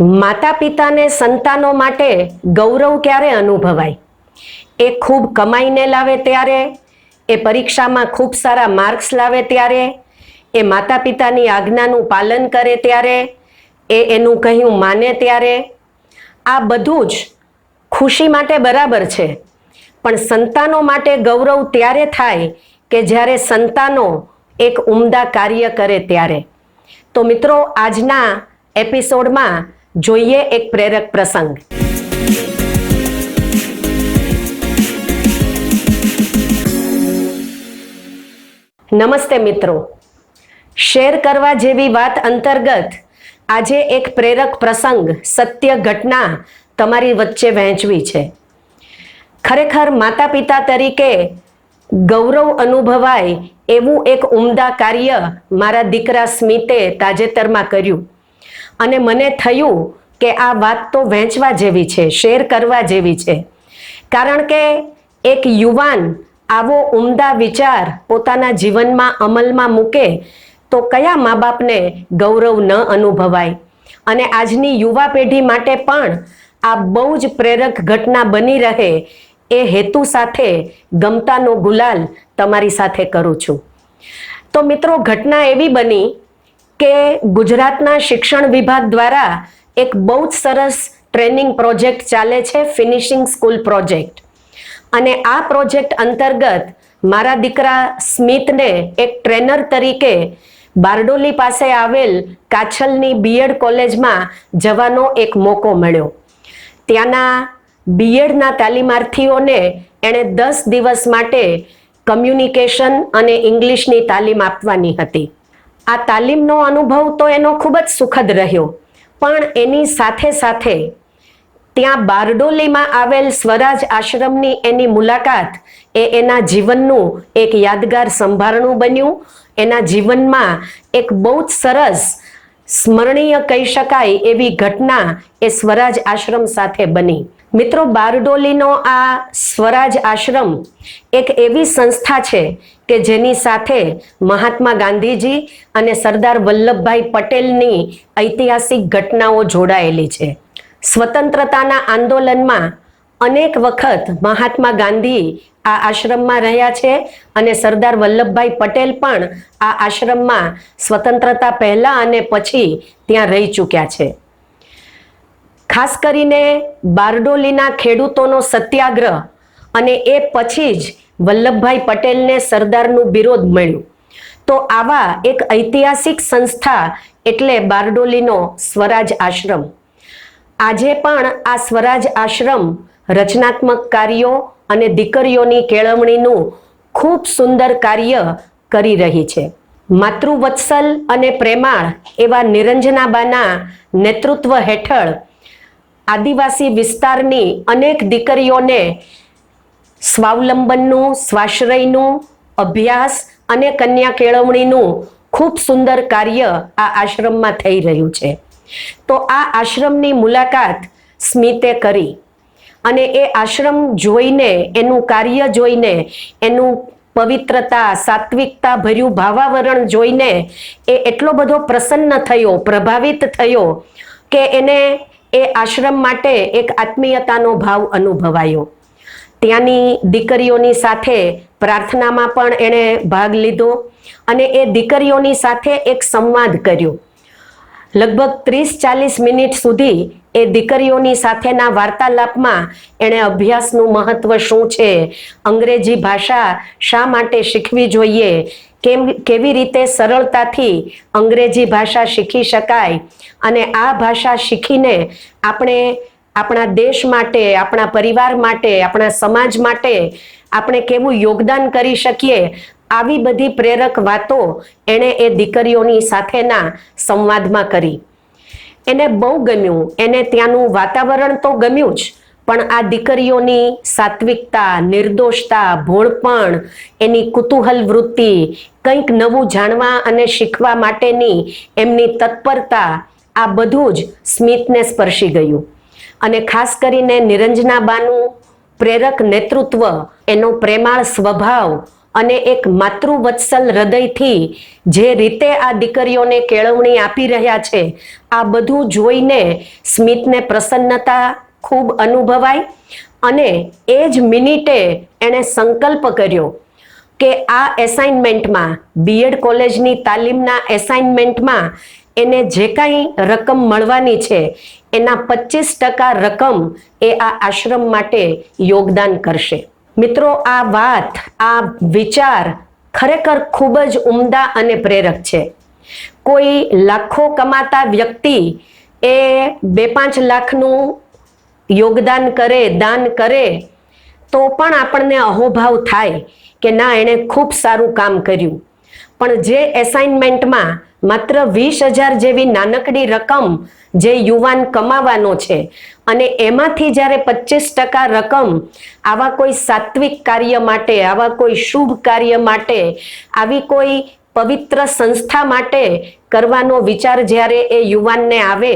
માતા પિતાને સંતાનો માટે ગૌરવ ક્યારે અનુભવાય? એ ખૂબ કમાઈને લાવે ત્યારે, એ પરીક્ષામાં ખૂબ સારા માર્ક્સ લાવે ત્યારે, એ માતા પિતાની આજ્ઞાનું પાલન કરે ત્યારે, એ એનું કહ્યું માને ત્યારે. આ બધું જ ખુશી માટે બરાબર છે. પણ સંતાનો માટે ગૌરવ ત્યારે થાય કે જ્યારે સંતાનો એક ઉમદા કાર્ય કરે ત્યારે. તો મિત્રો, આજના એપિસોડમાં જોઈએ એક પ્રેરક પ્રસંગ. નમસ્તે મિત્રો. શેર કરવા જેવી વાત અંતર્ગત આજે એક પ્રેરક પ્રસંગ, સત્ય ઘટના તમારી વચ્ચે વહેંચવી છે. ખરેખર માતા પિતા તરીકે ગૌરવ અનુભવાય એવું એક ઉમદા કાર્ય મારા દીકરા સ્મિતે તાજેતરમાં કર્યું. અને મને થયું કે આ વાત તો વહેંચવા જેવી છે, શેર કરવા જેવી છે. કારણ કે એક યુવાન આવો ઉમદા વિચાર પોતાના જીવનમાં અમલમાં મૂકે તો કયા મા બાપને ગૌરવ ન અનુભવાય? અને આજની યુવા પેઢી માટે પણ આ બહુ જ પ્રેરક ઘટના બની રહે એ હેતુ સાથે ગમતાનો ગુલાલ તમારી સાથે કરું છું. તો મિત્રો, ઘટના એવી બની કે ગુજરાતના શિક્ષણ વિભાગ દ્વારા એક બહુ જ સરસ ટ્રેનિંગ પ્રોજેક્ટ ચાલે છે, ફિનિશિંગ સ્કૂલ પ્રોજેક્ટ. અને આ પ્રોજેક્ટ અંતર્ગત મારા દીકરા સ્મિતને એક ટ્રેનર તરીકે બારડોલી પાસે આવેલ કાછલની બીએડ કોલેજમાં જવાનો એક મોકો મળ્યો. ત્યાંના બીએડના તાલીમાર્થીઓને એણે દસ દિવસ માટે કમ્યુનિકેશન અને ઇંગ્લિશની તાલીમ આપવાની હતી. આ તાલીમનો અનુભવ તો એનો ખૂબ જ સુખદ રહ્યો. પણ એની સાથે સાથે ત્યાં બારડોલીમાં આવેલ સ્વરાજ આશ્રમની એની મુલાકાત એ એના જીવનનું એક યાદગાર સંભારણું બન્યું. એના જીવનમાં એક બહુ જ સરસ સ્મરણીય કહી શકાય એવી ઘટના એ સ્વરાજ આશ્રમ સાથે બની. મિત્રો, બારડોલીનો આ સ્વરાજ આશ્રમ એક એવી સંસ્થા છે કે જેની સાથે મહાત્મા ગાંધીજી અને સરદાર વલ્લભભાઈ પટેલની ઐતિહાસિક ઘટનાઓ જોડાયેલી છે. સ્વતંત્રતાના આંદોલનમાં અનેક વખત મહાત્મા ગાંધી આ આશ્રમમાં રહ્યા છે અને સરદાર વલ્લભભાઈ પટેલ પણ આ આશ્રમમાં સ્વતંત્રતા પહેલા અને પછી ત્યાં રહી ચૂક્યા છે. ખાસ કરીને બારડોલીના ખેડૂતોનો સત્યાગ્રહ અને એ પછી જ વલ્લભભાઈ પટેલને સરદારનું વિરોધ મળ્યું. તો આવા એક ઐતિહાસિક સંસ્થા એટલે બારડોલીનો સ્વરાજ આશ્રમ. આજે પણ આ સ્વરાજ આશ્રમ રચનાત્મક કાર્યો અને દીકરીઓની કેળવણીનું ખૂબ સુંદર કાર્ય કરી રહી છે. માતૃવત્સલ અને પ્રેમાળ એવા નિરંજનાબાના નેતૃત્વ હેઠળ આદિવાસી વિસ્તારની અનેક દીકરીઓને સ્વાવલંબનનું, સ્વાશ્રયનું, અભ્યાસ અને કન્યા કેળવણીનું ખૂબ સુંદર કાર્ય આ આશ્રમમાં થઈ રહ્યું છે. તો આ આશ્રમની મુલાકાત સ્મિતે કરી અને એ આશ્રમ જોઈને, એનું કાર્ય જોઈને, એનું પવિત્રતા સાત્વિકતા ભર્યું ભાવાવરણ જોઈને એ એટલો બધો પ્રસન્ન થયો, પ્રભાવિત થયો કે એને એ આશ્રમ માટે એક આત્મીયતાનો ભાવ અનુભવાયો. ત્યાંની દીકરીઓની સાથે પ્રાર્થનામાં પણ એણે ભાગ લીધો અને એ દીકરીઓની સાથે એક સંવાદ કર્યો. લગભગ ત્રીસ ચાલીસ મિનિટ સુધી એ દીકરીઓની સાથેના વાર્તાલાપમાં એણે અભ્યાસનું મહત્વ શું છે, અંગ્રેજી ભાષા શા માટે શીખવી જોઈએ, કેમ, કેવી રીતે સરળતાથી અંગ્રેજી ભાષા શીખી શકાય અને આ ભાષા શીખીને આપણે આપણા દેશ માટે, આપણા પરિવાર માટે, આપણા સમાજ માટે આપણે કેવું યોગદાન કરી શકીએ, આવી બધી પ્રેરક વાતો એણે એ દીકરીઓની સાથેના સંવાદમાં કરી. એને બહુ ગમ્યું. એને ત્યાંનું વાતાવરણ તો ગમ્યું જ, પણ આ દીકરીઓની સાત્વિકતા, નિર્દોષતા, ભોળપણ, એની કુતૂહલ વૃત્તિ, કંઈક નવું જાણવા અને શીખવા માટેની એમની તત્પરતા, આ બધું જ સ્મિતને સ્પર્શી ગયું. અને ખાસ કરીને નિરંજનાબાનું પ્રેરક નેતૃત્વ, એનો પ્રેમાળ સ્વભાવ અને એક માતૃવત્સલ હૃદયથી જે રીતે આ દીકરીઓને કેળવણી આપી રહ્યા છે, આ બધું જોઈને સ્મિતને પ્રસન્નતા ખૂબ અનુભવાય અને એ જ મિનિટે એણે સંકલ્પ કર્યો કે આ એસાઇનમેન્ટમાં બીએડ કોલેજની તાલીમના એસાઇનમેન્ટમાં એને જે કાંઈ રકમ મળવાની છે એના પચીસ ટકા રકમ એ આ આશ્રમ માટે યોગદાન કરશે. મિત્રો, આ વાત, આ વિચાર ખરેખર ખૂબ જ ઉમદા અને પ્રેરક છે. કોઈ લાખો કમાતા વ્યક્તિ એ બે પાંચ લાખનું યોગદાન કરે, દાન કરે, તો પણ આપણને અહોભાવ થાય કે ના, એણે ખૂબ સારું કામ કર્યું. પણ જે એસાઇનમેન્ટમાં માત્ર વીસ હજાર જેવી નાનકડી રકમ જે યુવાન કમાવાનો છે અને એમાંથી જ્યારે પચીસ ટકા રકમ આવા કોઈ સાત્વિક કાર્ય માટે, આવા કોઈ શુભ કાર્ય માટે, આવી કોઈ પવિત્ર સંસ્થા માટે કરવાનો વિચાર જ્યારે એ યુવાનને આવે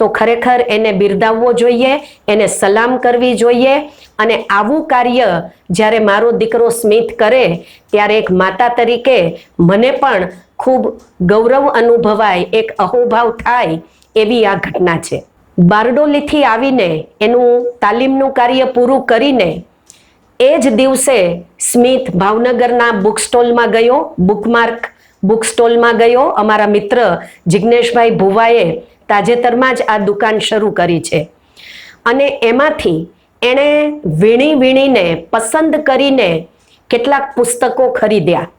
તો ખરેખર એને બિરદાવવો જોઈએ, એને સલામ કરવી જોઈએ અને આવું કાર્ય જ્યારે મારો દીકરો સ્મિત કરે ત્યારે એક માતા તરીકે મને પણ ખૂબ ગૌરવ અનુભવાય, એક અહોભાવ થાય એવી આ ઘટના છે. બારડોલીથી આવીને એનું તાલીમનું કાર્ય પૂરું કરીને એ જ દિવસે સ્મિત ભાવનગરના બુક સ્ટોલમાં ગયો, બુકમાર્ક બુક સ્ટોલમાં ગયો. અમારા મિત્ર જિજ્ઞેશભાઈ ભુવાએ તાજેતરમાં જ આ દુકાન શરૂ કરી છે. અને એમાંથી એણે વીણી વીણીને, પસંદ કરીને કેટલાક પુસ્તકો ખરીદ્યા.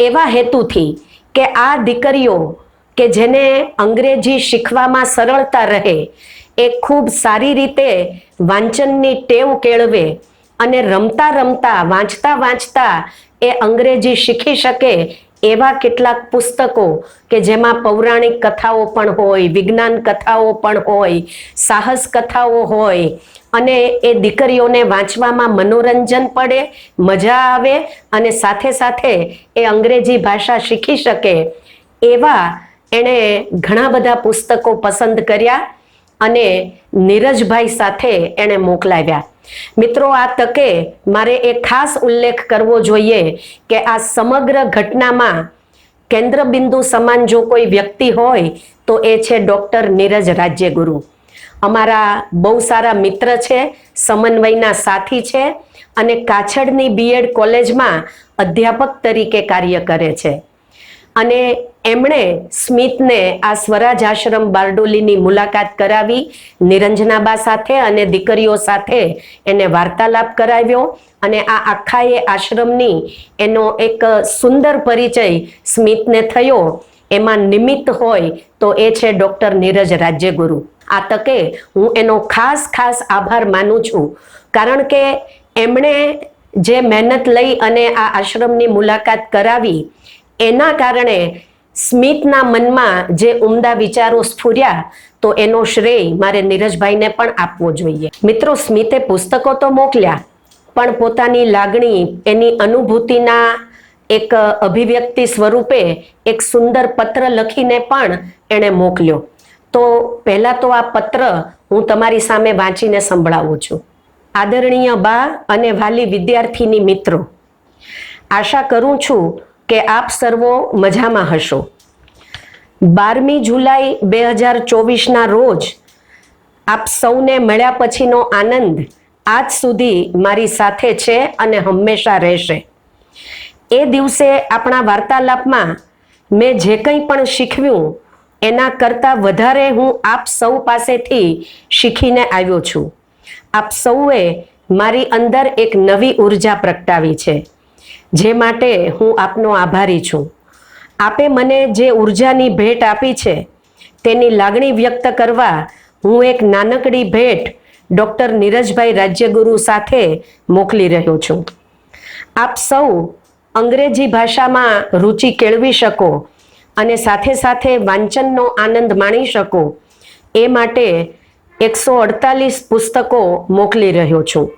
એવા હેતુથી કે આ દીકરીઓ, કે જેને અંગ્રેજી શીખવામાં સરળતા રહે, એ ખૂબ સારી રીતે વાંચનની ટેવ કેળવે અને રમતા રમતા, વાંચતા વાંચતા એ અંગ્રેજી શીખી શકે એવા કેટલાક પુસ્તકો કે જેમાં પૌરાણિક કથાઓ પણ હોય, વિજ્ઞાન કથાઓ પણ હોય, સાહસ કથાઓ હોય, અને એ દીકરીઓને વાંચવામાં મનોરંજન પડે, મજા આવે, અને સાથે સાથે એ અંગ્રેજી ભાષા શીખી શકે એવા એણે ઘણા બધા પુસ્તકો પસંદ કર્યા. અને નીરજભાઈ સાથે એણે મોકલાવ્યા. મિત્રો, આ તકે મારે એ ખાસ ઉલ્લેખ કરવો જોઈએ કે આ સમગ્ર ઘટનામાં કેન્દ્રબિંદુ સમાન જો કોઈ વ્યક્તિ હોય, તો એ છે ડૉક્ટર નીરજ રાજ્યગુરુ. અમારા બહુ સારા મિત્ર છે, સમન્વયના સાથી છે અને કાછડની બીએડ કોલેજમાં અધ્યાપક તરીકે કાર્ય કરે છે. અને એમણે સ્મિતને આ સ્વરાજ આશ્રમ બારડોલીની મુલાકાત કરાવી, નિરંજનાબા સાથે અને દીકરીઓ સાથે એને વાર્તાલાપ કરાવ્યો અને આ આખા એ આશ્રમની એનો એક સુંદર પરિચય સ્મિતને થયો. એમાં નિમિત્ત હોય તો એ છે ડૉક્ટર નીરજ રાજ્યગુરુ. આ તકે હું એનો ખાસ ખાસ આભાર માનું છું. કારણ કે એમણે જે મહેનત લઈ અને આ આશ્રમની મુલાકાત કરાવી, એના કારણે સ્મિતના મનમાં જે ઉમદા વિચારો સ્ફુર્યા, તો એનો શ્રેય મારે નીરજભાઈને પણ આપવો જોઈએ. મિત્રો, સ્મિતે પુસ્તકો તો મોકલ્યા, પણ પોતાની લાગણી, એની અનુભૂતિના એક અભિવ્યક્તિ સ્વરૂપે એક સુંદર પત્ર લખીને પણ એણે મોકલ્યો. તો પહેલાં તો આ પત્ર હું તમારી સામે વાંચીને સંભળાવું છું. આદરણીય બા અને વાલી વિદ્યાર્થીની મિત્રો, આશા કરું છું કે આપ સર્વો મજામાં હશો. બારમી જુલાઈ બે હજાર ચોવીસના રોજ આપ સૌને મળ્યા પછીનો આનંદ આજ સુધી મારી સાથે છે અને હંમેશા રહેશે. એ દિવસે આપણા વાર્તાલાપમાં મેં જે કંઈ પણ શીખવ્યું, એના કરતાં વધારે હું આપ સૌ પાસેથી શીખીને આવ્યો છું. આપ સૌએ મારી અંદર એક નવી ઊર્જા પ્રગટાવી છે. જે માટે હું આપનો આભારી છું. આપે મને જે ઉર્જાની ભેટ આપી છે, તેની લાગણી વ્યક્ત કરવા હું એક નાનકડી ભેટ ડૉક્ટર નીરજભાઈ રાજ્યગુરુ સાથે મોકલી રહ્યો છું. આપ સૌ અંગ્રેજી ભાષામાં રુચિ કેળવી શકો અને સાથે સાથે વાંચનનો આનંદ માણી શકો. એ માટે એકસો અડતાલીસ પુસ્તકો મોકલી રહ્યો છું.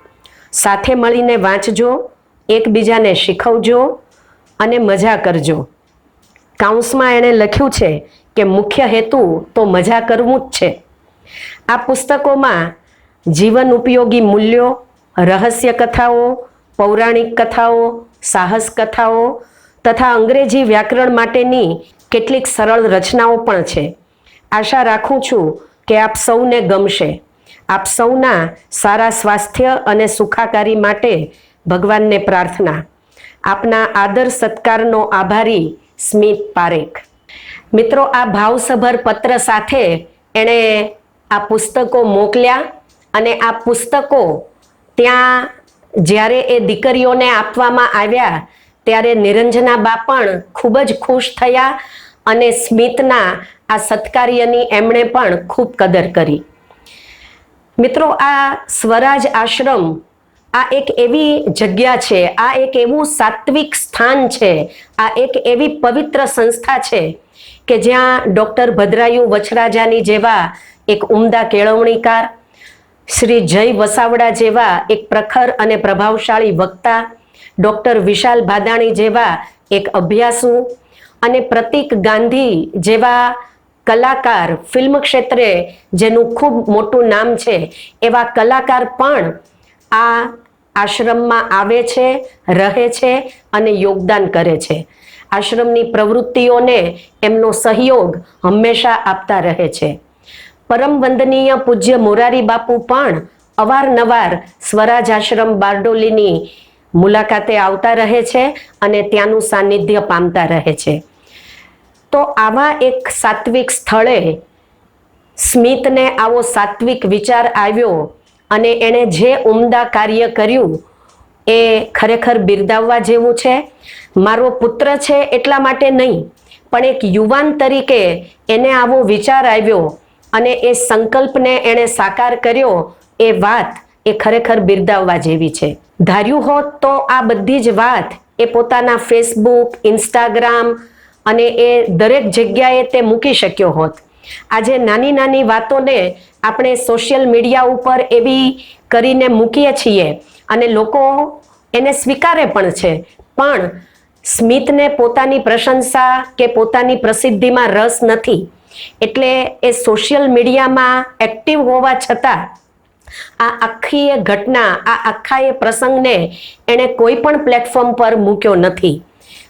સાથે મળીને વાંચજો. એકબીજાને શીખવજો અને મજા કરજો. કાઉન્સમાં એણે લખ્યું છે કે મુખ્ય હેતુ તો મજા કરવું જ છે. આ પુસ્તકોમાં જીવન ઉપયોગી મૂલ્યો, રહસ્ય કથાઓ, પૌરાણિક કથાઓ, સાહસ કથાઓ તથા અંગ્રેજી વ્યાકરણ માટેની કેટલીક સરળ રચનાઓ પણ છે. આશા રાખું છું કે આપ સૌને ગમશે. આપ સૌના સારા સ્વાસ્થ્ય અને સુખાકારી માટે ભગવાનને પ્રાર્થના. આપના આદર સત્કારનો આભારી સ્મિત પારેખ. મિત્રો, આ ભાવસભર પત્ર સાથે એણે આ પુસ્તકો મોકલ્યા અને આ પુસ્તકો ત્યાં જ્યારે એ દીકરીઓને આપવામાં આવ્યા ત્યારે નિરંજનાબા પણ ખૂબ જ ખુશ થયા અને સ્મિતના આ સત્કાર્યની એમણે પણ ખૂબ કદર કરી. મિત્રો, આ સ્વરાજ આશ્રમ આ એક એવી જગ્યા છે, આ એક એવું સાત્વિક સ્થાન છે, આ એક એવી પવિત્ર સંસ્થા છે કે જ્યાં ડૉક્ટર ભદ્રાયુ વછરાજાની જેવા એક ઉમદા કેળવણીકાર, શ્રી જય વસાવડા જેવા એક પ્રખર અને પ્રભાવશાળી વક્તા, ડૉક્ટર વિશાલ ભાદાણી જેવા એક અભ્યાસુ અને પ્રતિક ગાંધી જેવા કલાકાર ફિલ્મ ક્ષેત્રે જેનું ખૂબ મોટું નામ છે, એવા કલાકાર પણ આ આશ્રમમાં આવે છે, રહે છે અને યોગદાન કરે છે. આશ્રમની પ્રવૃત્તિઓને એમનો સહયોગ હંમેશા આપતા રહે છે. પરમ વંદનીય પૂજ્ય મોરારી બાપુ પણ અવારનવાર સ્વરાજ આશ્રમ બારડોલીની મુલાકાતે આવતા રહે છે અને ત્યાંનું સાનિધ્ય પામતા રહે છે. તો આવા એક સાત્વિક સ્થળે સ્મિતને આવો સાત્વિક વિચાર આવ્યો અને એણે જે ઉમદા કાર્ય કર્યું એ ખરેખર બિરદાવવા જેવું છે. મારો પુત્ર છે એટલા માટે નહીં, પણ એક યુવાન તરીકે એને આવો વિચાર આવ્યો અને એ સંકલ્પને એણે સાકાર કર્યો, એ વાત એ ખરેખર બિરદાવવા જેવી છે. ધાર્યું હોત તો આ બધી જ વાત એ પોતાના ફેસબુક ઇન્સ્ટાગ્રામ અને એ દરેક જગ્યાએ તે મૂકી શક્યો હોત. આજે નાની નાની વાતોને આપણે સોશિયલ મીડિયા ઉપર એવી કરીને મૂકીએ છીએ અને લોકો એને સ્વીકારે પણ છે. પણ સ્મિતને પોતાની પ્રશંસા કે પોતાની પ્રસિદ્ધિમાં રસ નથી. એટલે એ સોશિયલ મીડિયામાં એક્ટિવ હોવા છતાં આ આખી એ ઘટના, આ આખા એ પ્રસંગને એણે કોઈ પણ પ્લેટફોર્મ પર મૂક્યો નથી.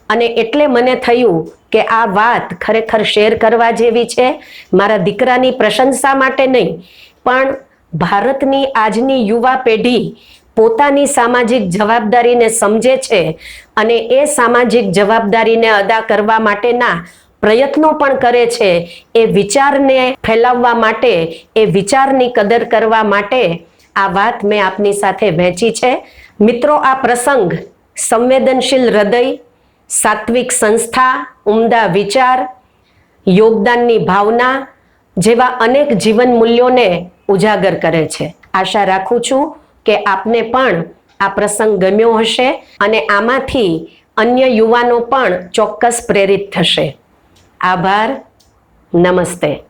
અને એટલે મને થયું કે આ વાત ખરેખર શેર કરવા જેવી છે. મારા દીકરાની પ્રશંસા માટે નહીં, પણ ભારતની આજની યુવા પેઢી પોતાની સામાજિક જવાબદારીને સમજે છે અને એ સામાજિક જવાબદારીને અદા કરવા માટેના પ્રયત્નો પણ કરે છે. એ વિચારને ફેલાવવા માટે, એ વિચારની કદર કરવા માટે આ વાત મેં આપની સાથે વહેંચી છે. મિત્રો, આ પ્રસંગ સંવેદનશીલ હૃદય સાત્વિક સંસ્થા, ઉમદા વિચાર, યોગદાનની ભાવના જેવા અનેક જીવન મૂલ્યોને ઉજાગર કરે છે. આશા રાખું છું કે આપને પણ આ પ્રસંગ ગમ્યો હશે અને આમાંથી અન્ય યુવાનો પણ ચોક્કસ પ્રેરિત થશે. આભાર. નમસ્તે.